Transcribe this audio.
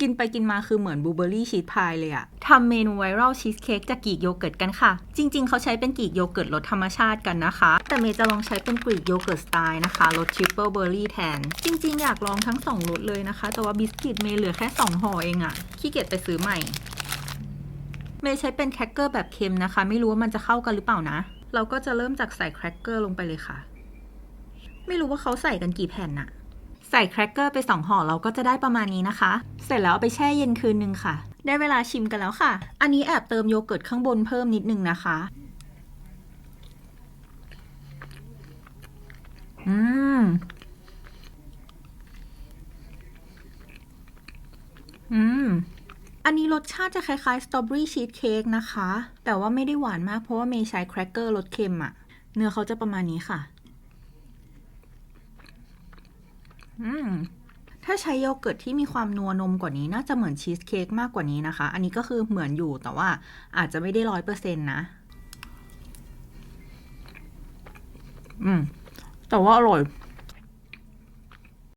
กินไปกินมาคือเหมือนบลูเบอร์รี่ชีสพายเลยอะทำเมนูไวรัลชีสเค้กจากกรีกโยเกิร์ตกันค่ะ จริง ๆ เขาใช้เป็นกรีกโยเกิร์ตรสธรรมชาติกันนะคะ แต่เมย์จะลองใช้เป็นกรีกโยเกิร์ตสไตล์นะคะรสทริปเปิลเบอร์รี่แทน จริง ๆ อยากลองทั้ง2รสเลยนะคะ แต่ว่าบิสกิตเมย์เหลือแค่ 2ห่อเองอะขี้เกียจไปซื้อใหม่ เมย์ใช้เป็นแครกเกอร์แบบเค็มนะคะ ไม่รู้ว่ามันจะเข้ากันหรือเปล่านะ เราก็จะเริ่มจากใส่แครกเกอร์ลงไปเลยค่ะ ไม่รู้ว่าเขาใส่กันกี่แผ่นน่ะ ใส่แครกเกอร์ไปสองห่อเราก็จะได้ประมาณนี้นะคะ เสร็จแล้วเอาไปแช่เย็นคืนนึงค่ะ ได้เวลาชิมกันแล้วค่ะ อันนี้แอบเติมโยเกิร์ตข้างบนเพิ่มนิดนึงนะคะ อืม อืม อันนี้รสชาติจะคล้ายๆสตรอเบอรี่ชีสเค้กนะคะ แต่ว่าไม่ได้หวานมากเพราะว่าเมย์ใช้แครกเกอร์รสเค็มอะเนื้อเขาจะประมาณนี้ค่ะ อืม ถ้าใช้โยเกิร์ตที่มีความนัวนมกว่านี้ น่าจะเหมือนชีสเค้กมากกว่านี้นะคะ อันนี้ก็คือเหมือนอยู่แต่ว่าอาจจะไม่ได้ร้อยเปอร์เซ็นต์นะ อืม แต่ว่าอร่อย